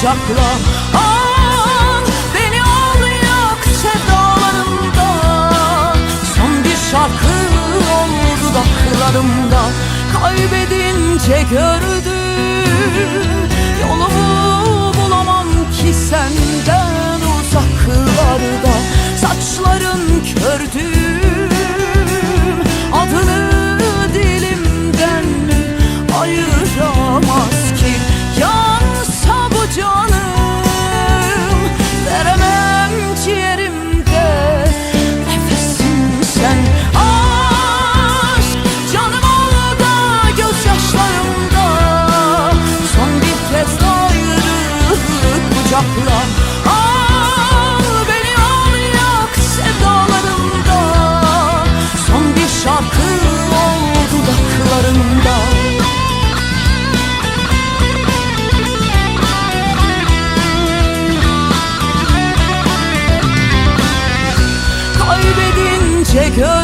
kucakla An ah, beni al yak sevdalarımdan Son bir şarkı oldu da kılarımda Kaybedince gördüm. like a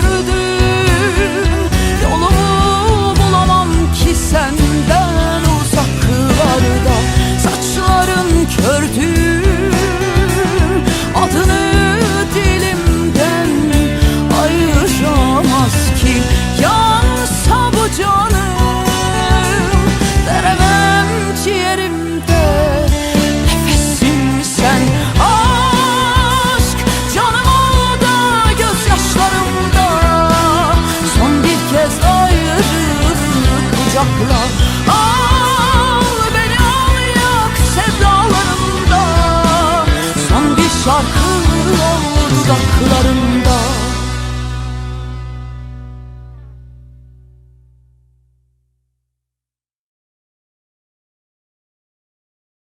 Şarkı oldu dudaklarımda.